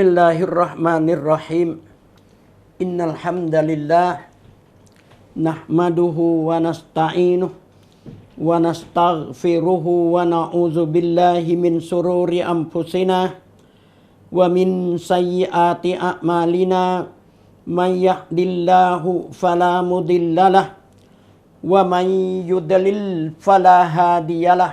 الله الرحمن الرحيم إن الحمد لله نحمده ونستعينه ونستغفره ونعوذ بالله من سرور أنفسنا ومن سيئات أعمالنا من يهد الله فلا مضل له ومن يضلل فلا هادي له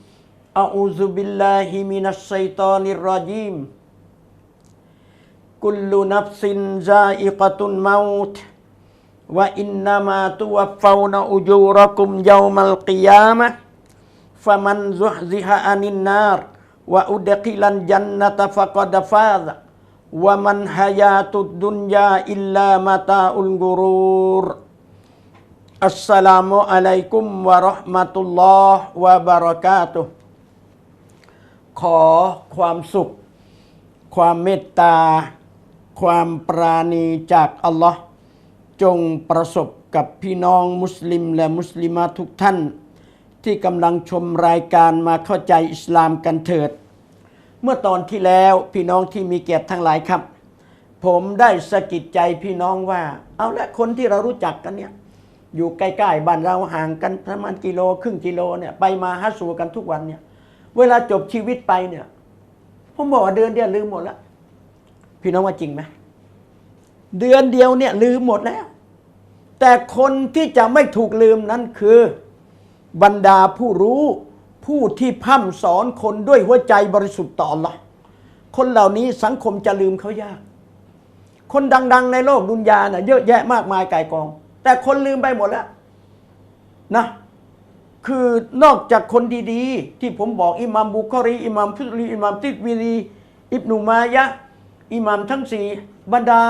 أعوذ بالله من الشيطان الرجيم. كل نفس ذائقة الموت وإنما توفون أجوركم يوم القيامة فمن زحزح عن النار وأدخل الجنة فقد فاز ومن حياة الدنيا إلا متاع الغرور. السلام عليكم ورحمة الله وبركاته. ขอความสุข ความเมตตา ความปราณีจากอัลลอฮ์จงประสบกับพี่น้องมุสลิมและมุสลิมาทุกท่าน ที่กำลังชมรายการมาเข้าใจอิสลามกันเถิด เมื่อตอนที่แล้วพี่น้องที่มีเกียรติทั้งหลายครับ ผมได้สะกิดใจพี่น้องว่า เอาละคนที่เรารู้จักกันเนี่ยอยู่ใกล้ๆบ้านเราห่างกันประมาณกิโลครึ่งกิโลเนี่ยไปมาฮัสสูกันทุกวันเนี่ย เวลาจบชีวิตไปเนี่ยผมบอกว่าเดือนเดียวลืมหมดแล้ว พี่น้องว่าจริงไหมเดือนเดียวเนี่ยลืมหมดแล้ว แต่คนที่จะไม่ถูกลืมนั้นคือ บรรดาผู้รู้ผู้ที่พร่ำสอนคนด้วยหัวใจบริสุทธิ์ต่อ Allah คนเหล่านี้สังคมจะลืมเขายาก คนดัง ๆ ในโลกดุนยาน่ะเยอะแยะมากมายไก่ายกอง แต่คนลืมไปหมดแล้วนะ คือนอกจากคนดีๆ ที่ผมบอกอิหมัมบุคอรีอิหมัมฟิรีอิหมัมติดวิรีอิบนุมายะอิหมัมทั้งสี่บรรดา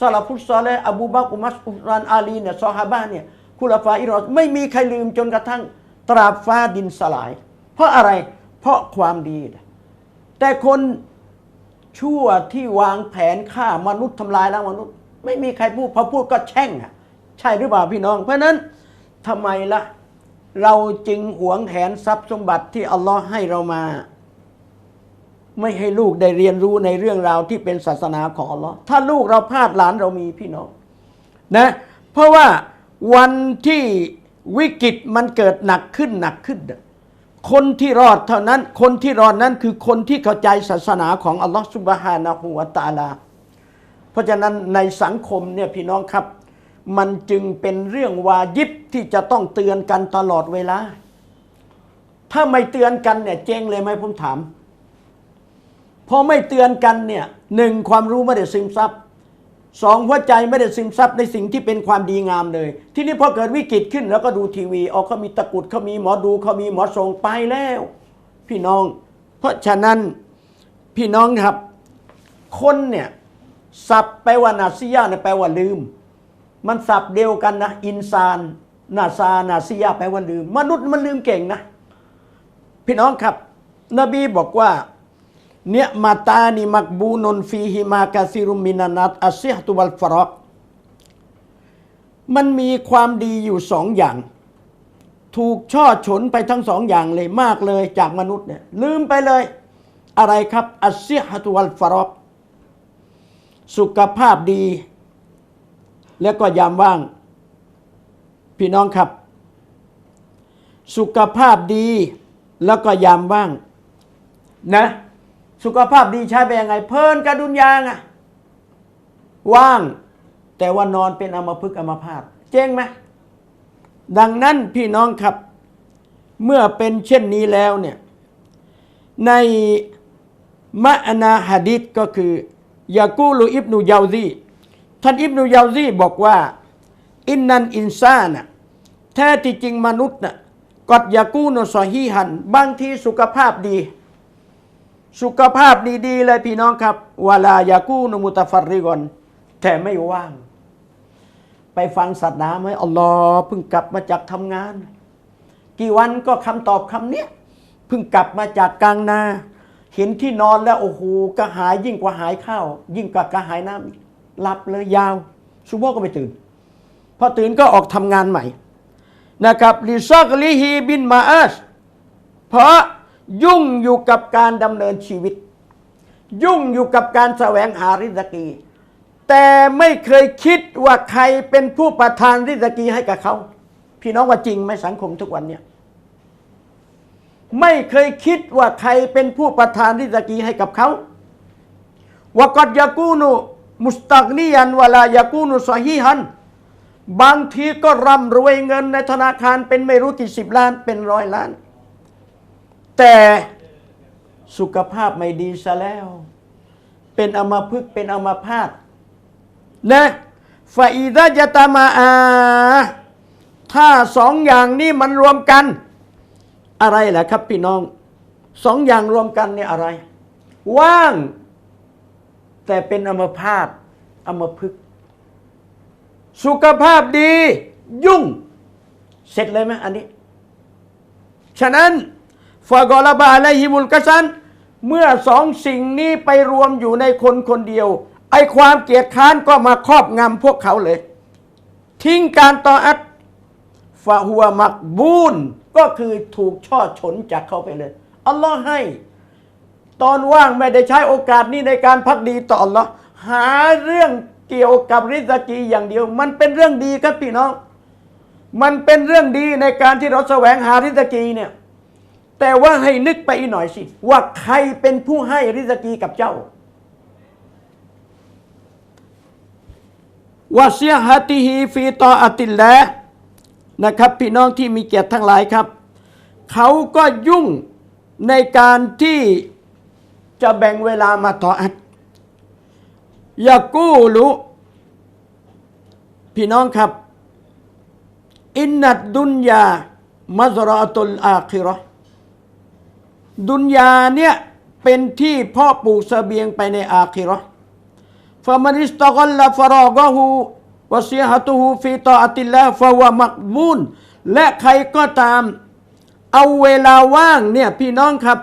ซาลาฟุตซอลและอบูบักอุมัสอุรานอาลีเนี่ยซอฮาบะเนี่ยคุลาฟาอิรอสไม่มีใครลืมจนกระทั่งตราบฟ้าดินสลาย เพราะอะไรเพราะความดี แต่คนชั่วที่วางแผนฆ่ามนุษย์ทำลายล้างมนุษย์ ไม่มีใครพูดพอพูดก็แช่งอะใช่หรือเปล่าพี่น้อง เพราะนั้นทำไมล่ะ เราจึงหวงแหนทรัพย์สมบัติที่อัลลอฮ์ให้เรามา ไม่ให้ลูกได้เรียนรู้ในเรื่องราวที่เป็นศาสนาของอัลลอฮ์ถ้าลูกเราพลาดหลานเรามีพี่น้องนะเพราะว่าวันที่วิกฤตมันเกิดหนักขึ้นหนักขึ้น คนที่รอดเท่านั้น คนที่รอดนั้นคือคนที่เข้าใจศาสนาของอัลลอฮ์สุบฮานะฮูวะตาลา เพราะฉะนั้นในสังคมเนี่ยพี่น้องครับ มันจึงเป็นเรื่องวายิบที่จะต้องเตือนกันตลอดเวลา ถ้าไม่เตือนกันเนี่ยเจ๊งเลยไหมผมถาม พอไม่เตือนกันเนี่ยหนึ่งความรู้ไม่ได้ซึมซับสองหัวใจไม่ได้ซึมซับในสิ่งที่เป็นความดีงามเลย ที่นี่พอเกิดวิกฤตขึ้นแล้วก็ดูทีวีออกเขามีตะกุดเขามีหมอดูเขามีหมอทรงไปแล้ว พี่น้อง เพราะฉะนั้นพี่น้องครับ คนเนี่ยสับแปลว่านาซียาเนี่ยแปลว่าลืม มันสับเดียวกันนะ อินซานนาซานาซียาแปลว่าลืม มนุษย์มันลืมเก่งนะ พี่น้องครับ นบีบอกว่าเนียมาตานิมักบูนนฟีฮิมากาซิรุมินานัตอาเซียตุวัลฟรอกมันมีความดีอยู่สองอย่าง ถูกช่อฉนไปทั้งสองอย่างเลยมากเลยจากมนุษย์เนี่ยลืมไปเลย อะไรครับอาเซียตุวัลฟรอกสุขภาพดี แล้วก็ยามว่าง พี่น้องครับ สุขภาพดีแล้วก็ยามว่าง นะ สุขภาพดีใช้ไปยังไง เพลินกระดุนยางอะว่าง แต่ว่านอนเป็นอมพฤกอมพาตเจ๊งไหมดังนั้นพี่น้องครับ เมื่อเป็นเช่นนี้แล้วเนี่ยในมะอนาฮะดิษก็คือยากูลูอิบนุยาวซี ท่านอิบนุยาวซีบอกว่า อินนันอินซานะแท้ที่จริงมนุษย์น่ะกอดยากูนซอฮีหัน บางทีสุขภาพดี สุขภาพดีๆเลยพี่น้องครับวลายากูนมุตฟัรริกอนแต่ไม่ว่าง ไปฟังศาสนาไหมอัลลอฮ์เพิ่งกลับมาจากทำงาน กี่วันก็คำตอบคำเนี้ยเพิ่งกลับมาจากกลางนา เห็นที่นอนแล้วโอ้โหกระหายยิ่งกว่าหายข้าว ยิ่งกว่ากระหายน้ำอีก หลับเลยยาวซุบโบก็ไม่ตื่น พอตื่นก็ออกทำงานใหม่นะครับลิซอกลิฮีบินมาอัสเพราะยุ่งอยู่กับการดำเนินชีวิต ยุ่งอยู่กับการแสวงหาริสกี แต่ไม่เคยคิดว่าใครเป็นผู้ประทานริสกีให้กับเขา พี่น้องว่าจริงไหมสังคมทุกวันเนี่ยไม่เคยคิดว่าใครเป็นผู้ประทานริสกีให้กับเขาวกอดยากูนุ มุสตักนียันวลายากูนุซอฮีฮัน บางทีก็ร่ำรวยเงินในธนาคารเป็นไม่รู้กี่สิบล้านเป็นร้อยล้าน แต่สุขภาพไม่ดีซะแล้ว เป็นอมพึกเป็นอมพาตนะฟาอิดะจะตามาอา ถ้าสองอย่างนี้มันรวมกัน อะไรแหละครับพี่น้อง สองอย่างรวมกันเนี่ยอะไร ว่าง แต่เป็นอมพาตอมพึกษ์สุขภาพดี ยุ่ง เสร็จเลยไหมอันนี้ ฉะนั้นฟากอลาบาและฮิมุลกะซัน เมื่อสองสิ่งนี้ไปรวมอยู่ในคนคนเดียว ไอความเกียดค้านก็มาครอบงำพวกเขาเลย ทิ้งการต่ออัดฟาหัวมักบูนก็คือถูกช่อฉนจากเขาไปเลย อัลลอฮ์ให้ ตอนว่างไม่ได้ใช้โอกาสนี้ในการพักดีต่ออัลลอหาเรื่องเกี่ยวกับริสกีอย่างเดียว มันเป็นเรื่องดีครับพี่น้อง มันเป็นเรื่องดีในการที่เราแสวงหาริสกีเนี่ย แต่ว่าให้นึกไปอีกหน่อยสิ ว่าใครเป็นผู้ให้ริสกีกับเจ้า วาเซียฮัติฮีฟีตออติลและนะครับ พี่น้องที่มีเกียรติทั้งหลายครับ เขาก็ยุ่งในการที่ จะแบ่งเวลามาต่ออัดยากูลุพี่น้องครับ อินนัดดุนยามัซราตุลอาคิราะห์ดุนยาเนี่ยเป็นที่พ่อปลูกเสบียงไปในอาคิราะห์ฟามันิสตกลลฟรอกะฮูวะซีฮะตุฮูฟีตออัติลลาฟาวะมักบูนและใครก็ตาม เอาเวลาว่างเนี่ยพี่น้องครับ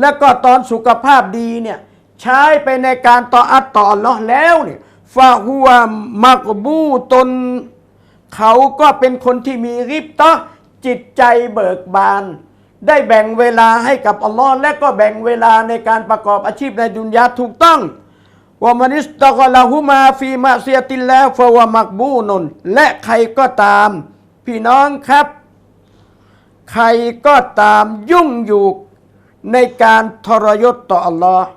แล้วก็ตอนสุขภาพดีเนี่ยใช้ไปในการต่ออัดต่อลเลาะแล้วเนี่ยฟาหัวมักบูตน เขาก็เป็นคนที่มีริบตะจิตใจเบิกบาน ได้แบ่งเวลาให้กับอัลลอฮ์และก็แบ่งเวลาในการประกอบอาชีพในดุนยาถูกต้องวามันิสตะกลาหุมาฟีมาเซียตินแล้วฟาวมักบูนนและใครก็ตาม พี่น้องครับ ใครก็ตามยุ่งอยู่ ในการทรยศต่ออัลลอฮ์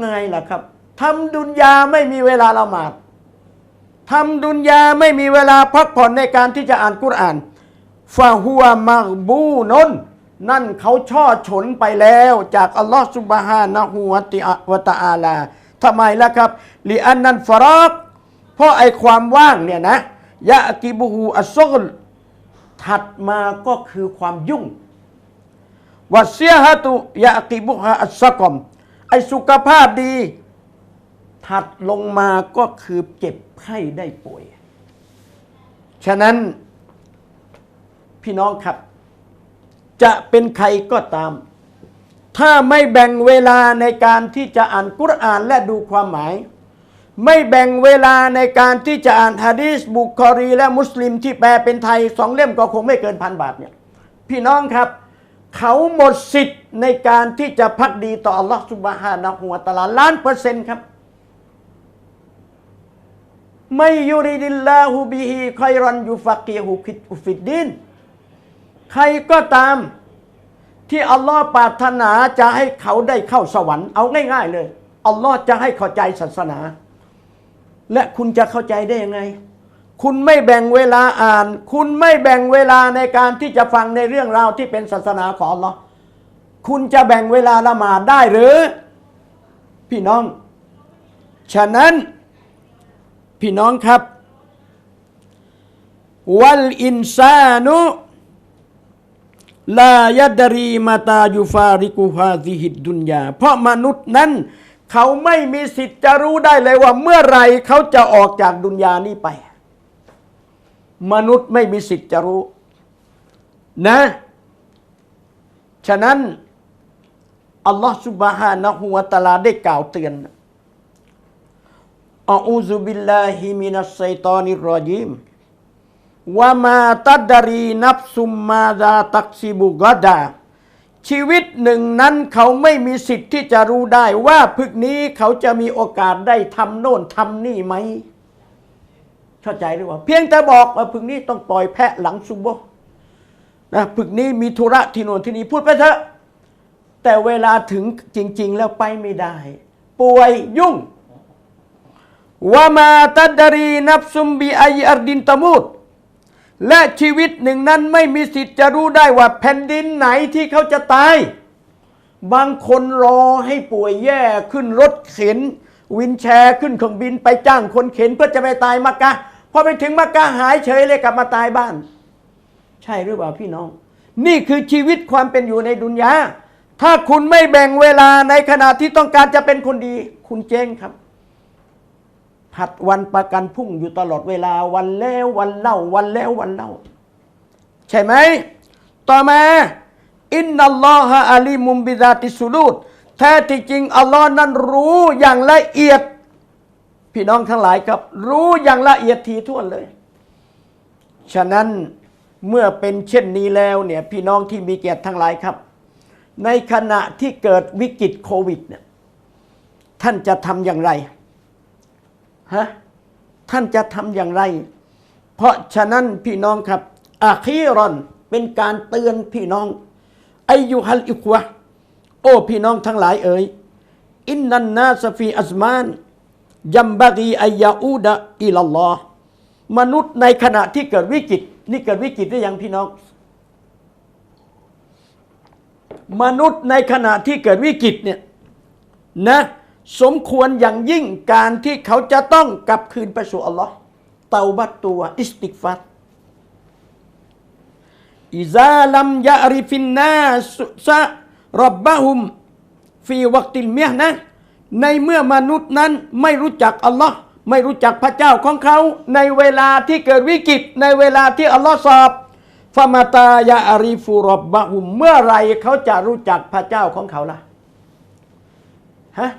ไงล่ะครับทำดุนยาไม่มีเวลาละหมาดทำดุนยาไม่มีเวลาพักผ่อนในการที่จะอ่านกุรอานฟาหัวมักบูนนนั่นเขาช่อฉนไปแล้วจากอัลลอฮ์สุบฮานะฮูวติอวตะอาลาทำไมล่ะครับลิอันนันฟรอกเพราะไอความว่างเนี่ยนะยะกิบูฮูอัสซกลถัดมาก็คือความยุ่ง วัเสียฮะตุยาติบุฮะอัสซะกอม ไอสุขภาพดี ถัดลงมาก็คือเจ็บไข้ได้ป่วย ฉะนั้นพี่น้องครับ จะเป็นใครก็ตาม ถ้าไม่แบ่งเวลาในการที่จะอ่านกุรอานและดูความหมาย ไม่แบ่งเวลาในการที่จะอ่านฮะดีษบุคอรี และมุสลิมที่แปลเป็นไทยสองเล่มก็คงไม่เกินพันบาทเนี่ยพี่น้องครับ เขาหมดสิทธิ์ในการที่จะพักดีต่ออัลลอฮฺสุบฮานะฮูวตะลาล้านเปอร์เซ็นต์ครับไม่ยุริดิลลาฮูบิฮิคอยรันยูฟักีฮูคิดอุฟิดดินใครก็ตามที่อัลลอฮ์ปรารถนาจะให้เขาได้เข้าสวรรค์เอาง่าย ๆ เลยอัลลอฮ์จะให้เข้าใจศาสนา และคุณจะเข้าใจได้ยังไง คุณไม่แบ่งเวลาอ่าน คุณไม่แบ่งเวลาในการที่จะฟังในเรื่องราวที่เป็นศาสนาของอัลลอฮ์คุณจะแบ่งเวลาละหมาดได้หรือ พี่น้อง ฉะนั้น พี่น้องครับ วัลอินซานุลายดรีมาตายูฟาริกุฮาซิฮิดดุนยา เพราะมนุษย์นั้น เขาไม่มีสิทธิ์จะรู้ได้เลยว่าเมื่อไรเขาจะออกจากดุนยานี้ไป มนุษย์ไม่มีสิทธิ์จะรู้ นะ ฉะนั้น อัลลอฮฺสุบฮานะฮูวะตะอาลาได้กล่าวเตือนอูซุบิลลาฮิมินัสไซตอนิรรอญิมว่ามาตัดดารีนับซุมมาดาตักซิบุกดา ชีวิตหนึ่งนั้นเขาไม่มีสิทธิ์ที่จะรู้ได้ว่าพึกนี้เขาจะมีโอกาสได้ทำโน่นทำนี่ไหม เข้าใจหรือเปล่าเพียงแต่บอกว่าพึกนี้ต้องปล่อยแพะหลังซุบโบนะพึกนี้มีธุระที่โน่นที่นี่พูดไปเถอะ แต่เวลาถึงจริง ๆ แล้วไปไม่ได้ ป่วยยุ่งว่ามาตัดดารีนับซุมบีไออัรดินตมูดและชีวิตหนึ่งนั้นไม่มีสิทธิ์จะรู้ได้ว่าแผ่นดินไหนที่เขาจะตาย บางคนรอให้ป่วยแย่ขึ้นรถเข็น วินแชร์ขึ้นเครื่องบินไปจ้างคนเข็นเพื่อจะไปตายมักกะ พอไปถึงมักกะหายเฉยเลยกลับมาตายบ้าน ใช่หรือเปล่าพี่น้อง นี่คือชีวิตความเป็นอยู่ในดุนยาถ้าคุณไม่แบ่งเวลาในขณะที่ต้องการจะเป็นคนดี คุณเจ๊งครับ ผัดวันประกันพุ่งอยู่ตลอดเวลาวันแล้ววันเล่าวันแล้ววันเล่า ใช่ไหม ต่อมาอินนัลลอฮะอาลีมุมบิดาติสุลูดแท้ที่จริงอัลลอฮ์นั้นรู้อย่างละเอียด พี่น้องทั้งหลายครับ รู้อย่างละเอียดทีท่วนเลย ฉะนั้นเมื่อเป็นเช่นนี้แล้วเนี่ยพี่น้องที่มีเกียรติทั้งหลายครับ ในขณะที่เกิดวิกฤตโควิดเนี่ยท่านจะทำอย่างไรฮะท่านจะทำอย่างไร เพราะฉะนั้นพี่น้องครับอาคีรอนเป็นการเตือนพี่น้องอายุฮัลอิควะโอ้พี่น้องทั้งหลายเอ๋ยอินนันนาสฟีอัซมาน ยัมบากีอายาอูดะอิลลอฮ์มนุษย์ในขณะที่เกิดวิกฤตนี่เกิดวิกฤตได้ยังพี่น้อง มนุษย์ในขณะที่เกิดวิกฤตเนี่ยนะสมควรอย่างยิ่งการที่เขาจะต้องกลับคืนไปสู่อัลลอฮ์เตาบัตตัวอิสติกฟัตอิซาลัมยาริฟินนาสซะรับบะฮุมฟีวักติลเมียนะ ในเมื่อมนุษย์นั้นไม่รู้จักอัลลอฮ์ไม่รู้จักพระเจ้าของเขา ในเวลาที่เกิดวิกฤต ในเวลาที่อัลลอฮ์สอบฟามาตายาอาริฟูรบบะฮุมเมื่อไรเขาจะรู้จักพระเจ้าของเขาล่ะฮะ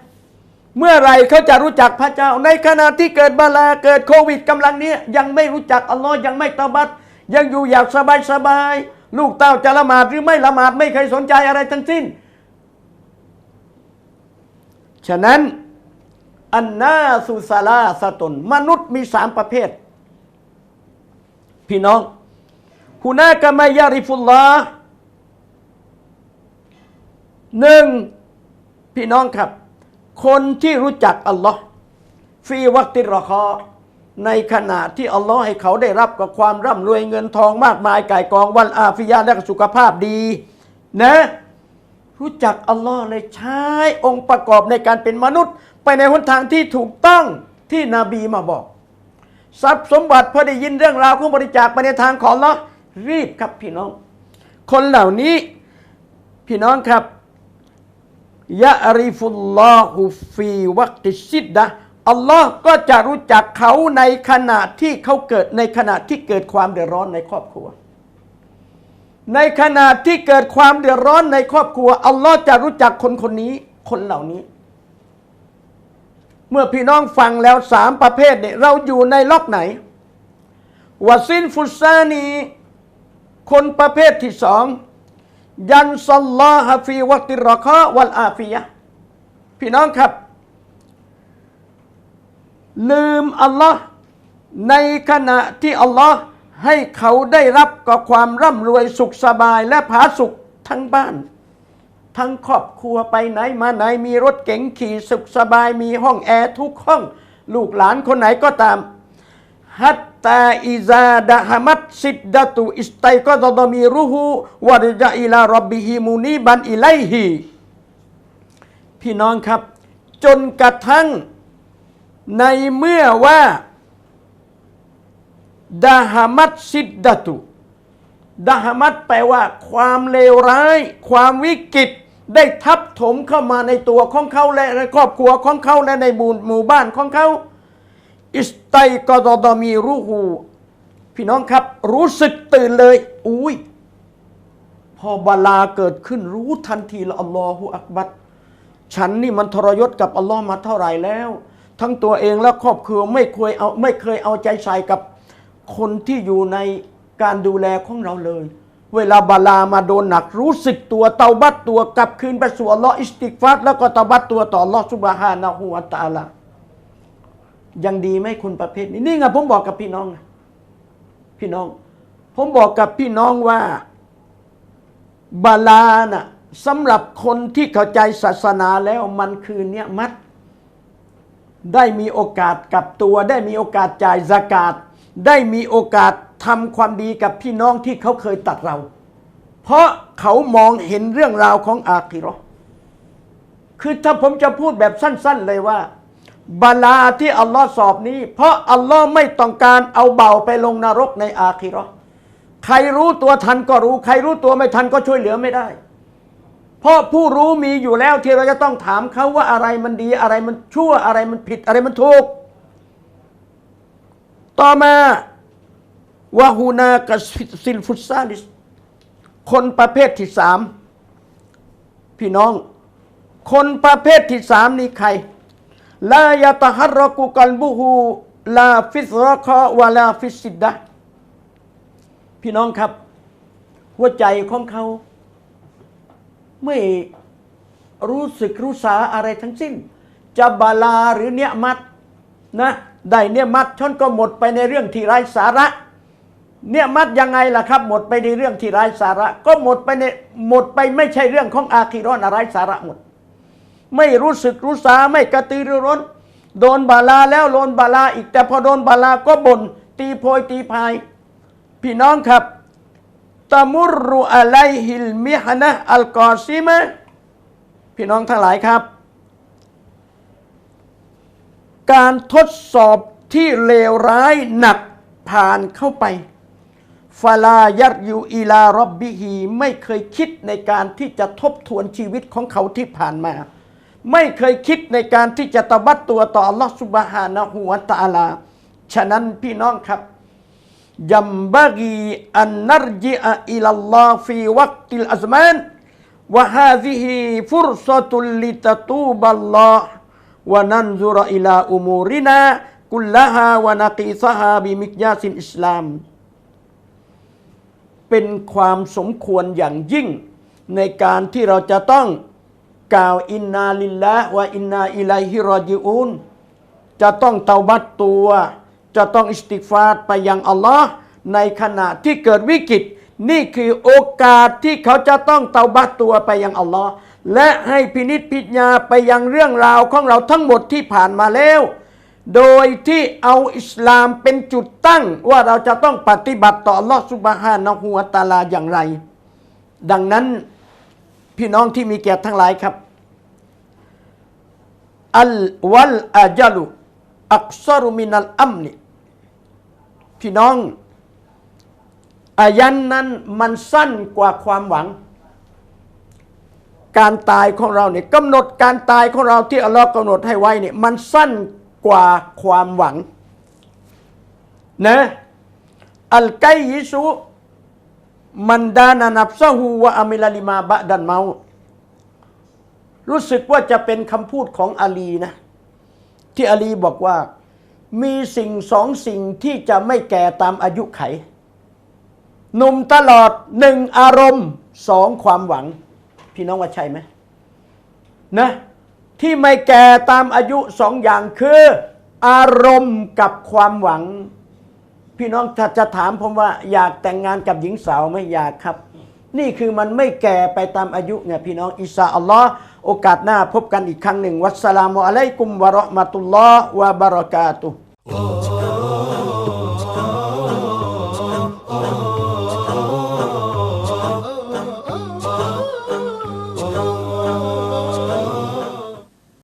เมื่อไรเขาจะรู้จักพระเจ้า ในขณะที่เกิดบาลาเกิดโควิดกำลังเนี้ยยังไม่รู้จักอัลลอฮ์ยังไม่ตบัดยังอยู่อยากสบายสบายลูกเต้าจะละหมาดหรือไม่ละหมาดไม่เคยสนใจอะไรทั้งสิ้น ฉะนั้นอันนาสุสาลาสตน มนุษย์มีสามประเภท พี่น้องฮุนากามายาริฟุลลาหนึ่งพี่น้องครับ คนที่รู้จักอัลลอฮ์ฟีวักติรอคอในขณะที่อัลลอฮ์ให้เขาได้รับกับความร่ำรวยเงินทองมากมายไก่กองวันอาฟิยาและสุขภาพดี นะ รู้จักอัลลอฮ์เลยใช้องค์ประกอบในการเป็นมนุษย์ ไปในหนทางที่ถูกต้องที่นบีมาบอก ทรัพย์สมบัติพอได้ยินเรื่องราวของบริจาคไปในทางของอัลลอฮ์รีบครับพี่น้อง คนเหล่านี้พี่น้องครับยะริฟุลลอฮุฟีวักติชิดดะอัลลอฮ์ก็จะรู้จักเขาในขณะที่เขาเกิดในขณะที่เกิดความเดือดร้อนในครอบครัว ในขณะที่เกิดความเดือดร้อนในครอบครัว อัลลอฮ์จะรู้จักคนคนนี้ คนเหล่านี้ เมื่อพี่น้องฟังแล้วสามประเภทเนี่ยเราอยู่ในล็อกไหนวาซินฟุซานี คนประเภทที่สอง ยันซัลลอฮฟีวัติรอคอวัลอาฟียะพี่น้องครับ ลืมอัลลอฮ์ในขณะที่อัลลอฮ์ ให้เขาได้รับกับความร่ำรวยสุขสบายและผาสุขทั้งบ้าน ทั้งครอบครัวไปไหนมาไหนมีรถเก๋งขี่สุขสบายมีห้องแอร์ทุกห้อง ลูกหลานคนไหนก็ตามฮัตตาอิซาดะฮามัดซิดดะตุอิสไตก็ตดมีรุหูวรจาอิลารบบิฮิมูนีบันอิไลฮีพี่น้องครับ จนกระทั่งในเมื่อว่า ดาฮามัดซิดดะตุดะฮามัตแปลว่า ความเลวร้าย ความวิกฤตได้ทับถมเข้ามาในตัวของเขาและในครอบครัวของเขาและในหมู่หมู่บ้านของเขาอิสไตกอดอดมีรูหูพี่น้องครับ รู้สึกตื่นเลย อุ้ยพอบาลาเกิดขึ้นรู้ทันทีละอัลลอฮฺอักบัรฉันนี่มันทรยศกับอัลลอฮ์มาเท่าไหร่แล้ว ทั้งตัวเองและครอบครัวไม่เคยเอาไม่เคยเอาใจใส่กับ คนที่อยู่ในการดูแลของเราเลย เวลาบาลามาโดนหนักรู้สึกตัวเตาบัตตัวกลับคืนไปสู่อัลลอฮ์อิสติกฟัดแล้วก็เตาบัตตัวต่ออัลลอฮ์ซุบฮานะฮูวะตาลายังดีไหมคุณประเภทนี้นี่ไงผมบอกกับพี่น้องพี่น้อง ผมบอกกับพี่น้องว่าบาลานะสำหรับคนที่เข้าใจศาสนาแล้วมันคือเนี่ยมัด ได้มีโอกาสกลับตัว ได้มีโอกาสจ่ายสกาด ได้มีโอกาสทำความดีกับพี่น้องที่เขาเคยตัดเรา เพราะเขามองเห็นเรื่องราวของอาคิราะห์คือถ้าผมจะพูดแบบสั้น ๆเลยว่าบาลาที่อัลลอฮ์สอบนี้ เพราะอัลลอฮ์ไม่ต้องการเอาเบาไปลงนรกในอาคิราะห์ใครรู้ตัวทันก็รู้ ใครรู้ตัวไม่ทันก็ช่วยเหลือไม่ได้ เพราะผู้รู้มีอยู่แล้วที่เราจะต้องถามเขาว่าอะไรมันดีอะไรมันชั่วอะไรมันผิดอะไรมันถูก ต่อมาวาฮูนากับซิลฟุตซาลิสคนประเภทที่สามพี่น้อง คนประเภทที่สามนี่ใครลายาตฮัรรกุกัลบุฮูลาฟิสรคอวะลาฟิสิดดะพี่น้องครับ หัวใจของเขา ไม่รู้สึกรู้สาอะไรทั้งสิ้น จะบาลาหรือเนียมัดนะ ได้เนียมัดชนก็หมดไปในเรื่องที่ไร้สาระ เนี่ยมัดยังไงล่ะครับ หมดไปในเรื่องที่ไร้สาระ ก็หมดไปในหมดไปไม่ใช่เรื่องของอาคีรอนอะไรสาระหมด ไม่รู้สึกรู้สาไม่กระตือรือร้น โดนบาลาแล้วโดนบาลาอีกแต่พอโดนบาลาก็บน่นตีโพยตีพายพี่น้องครับตะมุรุอะไลฮิลมิฮนะอัลกอซิมะพี่น้องทั้งหลายครับ การทดสอบที่เลวร้ายหนักผ่านเข้าไปฟาลายัดยูอีลารบบิฮีไม่เคยคิดในการที่จะทบทวนชีวิตของเขาที่ผ่านมา ไม่เคยคิดในการที่จะตบัดตัวต่อ Allah Subhanahu wa Ta'ala ฉะนั้นพี่น้องครับยัมบากีอันนรจิออิลลอฮฟีวักติลอัซมานวะฮาซิฮิฟุรซตุลลิตตูบัลลอฮ วะนันซุรอิลาอุมูรินากุลละฮาวะนักีซะฮาบิมิกยาสินอิสลาม เป็นความสมควรอย่างยิ่ง ในการที่เราจะต้องกล่าวอินนาลิลละวะอินนาอิลัยฮิรอจิอูนจะต้องเตาบัตตัว จะต้องอิสติฟาร์ไปยังอัลลอฮ์ในขณะที่เกิดวิกฤต นี่คือโอกาสที่เขาจะต้องเตาบัตตัวไปยังอัลลอฮ์ และให้พินิจพิจารณาไปยังเรื่องราวของเราทั้งหมดที่ผ่านมาแล้ว โดยที่เอาอิสลามเป็นจุดตั้งว่าเราจะต้องปฏิบัติต่อลอสุบฮานะฮูวตาลาอย่างไร ดังนั้นพี่น้องที่มีเกียรติทั้งหลายครับอัลวัลอาจัลุอักซรุมินัลอัมนิพี่น้องอายันนั้นมันสั้นกว่าความหวัง การตายของเราเนี่ยกำหนดการตายของเราที่อัลลอฮ์กำหนดให้ไว้เนี่ยมันสั้นกว่าความหวังนะอัลไกยิสุมันดานานับซะฮูวะอามิลาลิมาบะดันเมา รู้สึกว่าจะเป็นคำพูดของอาลีนะ ที่อาลีบอกว่ามีสิ่งสองสิ่งที่จะไม่แก่ตามอายุไข หนุ่มตลอดหนึ่งอารมณ์สองความหวัง พี่น้องว่าใช่ไหมนะที่ไม่แก่ตามอายุสองอย่างคือ อารมณ์กับความหวัง พี่น้องถ้าจะถามผมว่า อยากแต่งงานกับหญิงสาวไหม่อยากครับ นี่คือมันไม่แก่ไปตามอายุไงพี่น้องอิสาอัลลอฮ์โอกาสหน้าพบกันอีกครั้งหนึ่ง วัสสลามุอะลัยกุมวะเราะมะตุลลอฮ์วะบะเราะกาตุฮ์